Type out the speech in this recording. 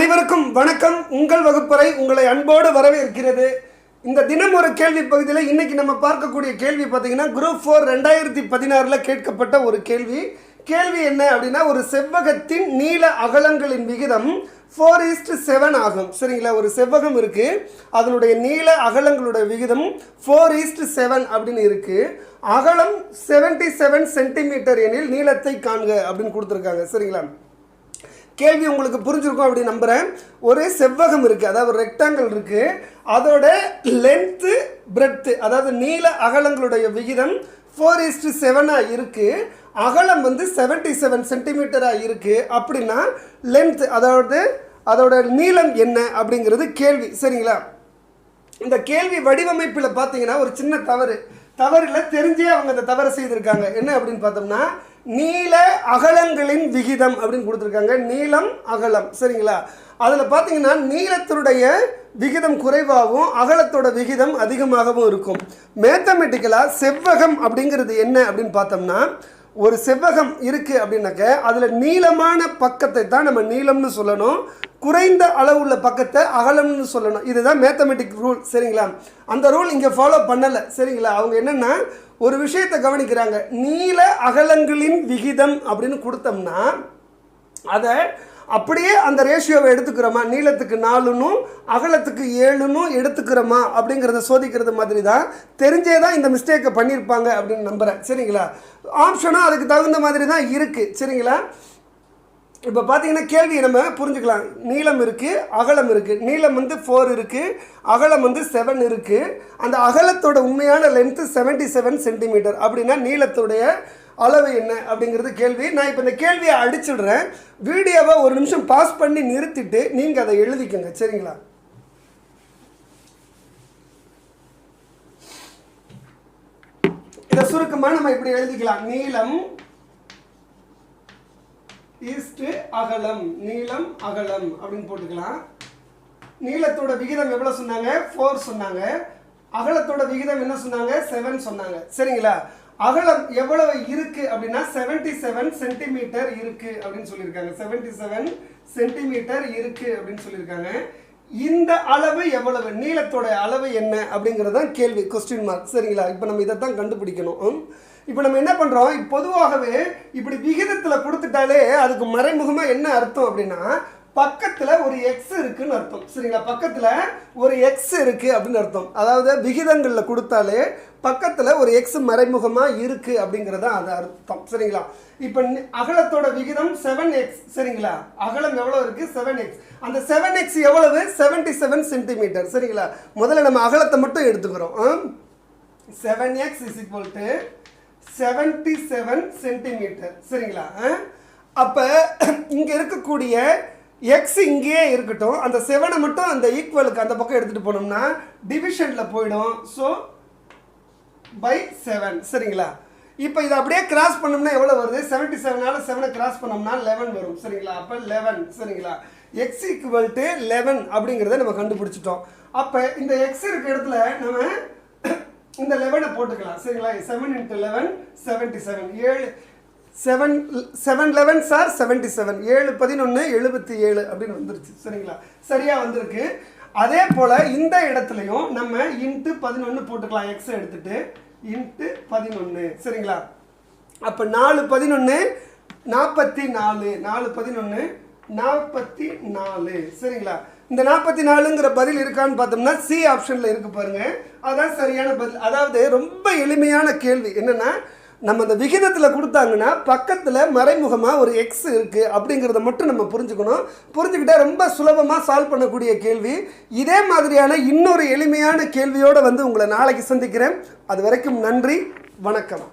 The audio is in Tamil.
அனைவருக்கும் வணக்கம். உங்கள் வகுப்பறை உங்களை அன்போடு வரவேற்கிறது. இந்த தினம் ஒரு கேள்வி பகுதியில் இன்னைக்கு நம்ம பார்க்கக்கூடிய கேள்வி பார்த்தீங்கன்னா குரூப் ஃபோர் ரெண்டாயிரத்தி பதினாறில் கேட்கப்பட்ட ஒரு கேள்வி. கேள்வி என்ன அப்படின்னா ஒரு செவ்வகத்தின் நீள அகலங்களின் விகிதம் ஃபோர் ஈஸ்ட் செவன் ஆகும். சரிங்களா? ஒரு செவ்வகம் இருக்குது அதனுடைய நீள அகலங்களுடைய விகிதம் ஃபோர் ஈஸ்ட் செவன் அப்படின்னு இருக்குது அகலம் செவன்டி செவன் சென்டிமீட்டர் எனில் நீளத்தை காண்க அப்படின்னு கொடுத்துருக்காங்க. சரிங்களா? கேள்வி உங்களுக்கு புரிஞ்சிருக்கும் அப்படி நம்புகிறேன் ஒரு செவ்வகம் இருக்குது அதாவது ஒரு ரெக்டாங்கிள் இருக்குது அதோட லென்த்து பிரெட்த்து அதாவது நீள அகலங்களுடைய விகிதம் ஃபோர் இஸ்டு செவனாக இருக்குது அகலம் வந்து செவன்டி செவன் சென்டிமீட்டராக இருக்குது அப்படின்னா லென்த் அதாவது அதோட நீளம் என்ன அப்படிங்கிறது கேள்வி. சரிங்களா? இந்த கேள்வி வடிவமைப்பில் பார்த்தீங்கன்னா ஒரு சின்ன தவறு. தவறில் தெரிஞ்சே அவங்க அந்த தவறை செய்திருக்காங்க. என்ன அப்படின்னு பார்த்தோம்னா நீள அகலங்களின் விகிதம் அப்படின்னு கொடுத்துருக்காங்க. நீளம் அகலம். சரிங்களா? அதில் பார்த்தீங்கன்னா நீளத்தினுடைய விகிதம் குறைவாகவும் அகலத்தோட விகிதம் அதிகமாகவும் இருக்கும். மேத்தமெட்டிக்கலாக செவ்வகம் அப்படிங்கிறது என்ன அப்படின்னு பார்த்தோம்னா ஒரு செவ்வகம் இருக்குது அப்படின்னாக்க அதில் நீளமான பக்கத்தை தான் நம்ம நீளம்னு சொல்லணும். குறைந்த அளவுள்ள பக்கத்தை அகலம்னு சொல்லணும். இதுதான் மேத்தமெட்டிக் ரூல் சரிங்களா? அந்த ரூல் இங்கே ஃபாலோ பண்ணலை. சரிங்களா? அவங்க என்னென்னா ஒரு விஷயத்தை கவனிக்கிறாங்க. நீள அகலங்களின் விகிதம் அப்படின்னு கொடுத்தோம்னா அதை அப்படியே அந்த ரேஷியோவை எடுத்துக்கிறோமா? நீளத்துக்கு நாலுன்னும் அகலத்துக்கு ஏழுன்னும் எடுத்துக்கிறோமா? அப்படிங்கிறத சோதிக்கிறது மாதிரி தான் தெரிஞ்சே தான் இந்த மிஸ்டேக்கை பண்ணியிருப்பாங்க அப்படின்னு நம்புகிறேன் சரிங்களா? ஆப்ஷனும் அதுக்கு தகுந்த மாதிரி தான் இருக்குது சரிங்களா? இப்போ பார்த்தீங்கன்னா கேள்வியை நம்ம புரிஞ்சுக்கலாம். நீளம் இருக்குது அகலம் இருக்குது நீளம் வந்து ஃபோர் இருக்குது அகலம் வந்து செவன் இருக்குது அந்த அகலத்தோட உண்மையான லென்த்து செவன்ட்டி செவன் சென்டிமீட்டர் அப்படின்னா நீளத்துடைய அளவு என்ன அப்படிங்கிறது கேள்வி. நான் இப்போ இந்த கேள்வியை அடிச்சிடுறேன். வீடியோவை ஒரு நிமிஷம் பாஸ் பண்ணி நிறுத்திட்டு நீங்கள் அதை எழுதிக்கோங்க. சரிங்களா? இதை சுருக்கமாக நம்ம இப்படி எழுதிக்கலாம். நீளம் ஈஸ்ட் அகலம். நீளம் அகலம் அப்படின்னு போட்டுக்கலாம். நீளத்தோட விகிதம் எவ்வளோ சொன்னாங்க? ஃபோர் சொன்னாங்க. அகலத்தோட விகிதம் என்ன சொன்னாங்க? செவன் சொன்னாங்க. சரிங்களா? அகலம் எவ்வளவு இருக்கு அப்படின்னா செவன்டி செவன் சென்டிமீட்டர் இருக்கு அப்படின்னு சொல்லியிருக்காங்க. செவன்டி செவன் சென்டிமீட்டர் இருக்கு அப்படின்னு சொல்லியிருக்காங்க. இந்த அளவு எவ்வளவு? நீளத்தோட அளவு என்ன அப்படிங்கிறது தான் கேள்வி கொஸ்டின் மார்க் சரிங்களா? இப்போ நம்ம இதை தான் கண்டுபிடிக்கணும் இப்போ நம்ம என்ன பண்ணுறோம் பொதுவாகவே இப்படி விகிதத்தில் கொடுத்துட்டாலே அதுக்கு மறைமுகமாக என்ன அர்த்தம் அப்படின்னா பக்கத்தில் ஒரு எக்ஸ் இருக்குன்னு அர்த்தம். சரிங்களா? பக்கத்தில் ஒரு எக்ஸ் இருக்குது அப்படின்னு அர்த்தம். அதாவது விகிதங்களில் கொடுத்தாலே பக்கத்தில் ஒரு எக்ஸ் மறைமுகமாக இருக்குது அப்படிங்கிறது அது அர்த்தம். சரிங்களா? இப்போ அகலத்தோட விகிதம் செவன் எக்ஸ் சரிங்களா? அகலம் எவ்வளோ இருக்குது செவன் எக்ஸ் அந்த செவன் எக்ஸ் எவ்வளவு? செவன்டி செவன் சென்டிமீட்டர் சரிங்களா? முதல்ல நம்ம அகலத்தை மட்டும் எடுத்துக்கிறோம். Seven X is equal to seventy seven centimetre சரிங்களா? அப்போ இங்கே இருக்கக்கூடிய எக்ஸ் இங்கேயே இருக்கட்டும் அந்த செவனை மட்டும் அந்த ஈக்குவலுக்கு அந்த பக்கம் எடுத்துகிட்டு போனோம்னா டிவிஷனில் போயிடும். ஸோ பை செவன் சரிங்களா? இப்போ இதை அப்படியே கிராஸ் பண்ணோம்னா எவ்வளோ வருது? செவன்ட்டி செவனால் செவனை கிராஸ் பண்ணோம்னா லெவன் வரும். சரிங்களா? அப்போ லெவன் சரிங்களா? எக்ஸ் ஈக்குவல் டு லெவன் அப்படிங்கிறத நம்ம கண்டுபிடிச்சிட்டோம். அப்போ இந்த எக்ஸ் இருக்க இடத்துல நம்ம இந்த லெவனை போட்டுக்கலாம். சரிங்களா? Seven into eleven seventy seven ஏழு seven seven eleven sir seventy seven ஏழு பதினொன்று எழுபத்தி ஏழு அப்படின்னு வந்துருச்சு. சரிங்களா? சரியாக வந்திருக்கு. அதே போல் இந்த இடத்துலையும் நம்ம இன்ட்டு பதினொன்று போட்டுக்கலாம். எக்ஸ் எடுத்துட்டு இன்ட்டு பதினொன்று சரிங்களா? அப்போ நாலு பதினொன்று நாற்பத்தி நாலு. நாலு பதினொன்று நாற்பத்தி நாலு. சரிங்களா? இந்த நாற்பத்தி நாலுங்கிற பதில் இருக்கான்னு பார்த்தோம்னா சி ஆப்ஷனில் இருக்கு பாருங்க. அதான் சரியான பதில். அதாவது ரொம்ப எளிமையான கேள்வி. என்னென்னா நம்ம அந்த விகிதத்தில் கொடுத்தாங்கன்னா பக்கத்தில் மறைமுகமாக ஒரு எக்ஸ் இருக்குது அப்படிங்கிறத மட்டும் நம்ம புரிஞ்சுக்கணும். புரிஞ்சுக்கிட்டால் ரொம்ப சுலபமாக சால்வ் பண்ணக்கூடிய கேள்வி. இதே மாதிரியான இன்னொரு எளிமையான கேள்வியோடு வந்து உங்களை நாளைக்கு சந்திக்கிறேன். அது வரைக்கும் நன்றி வணக்கம்.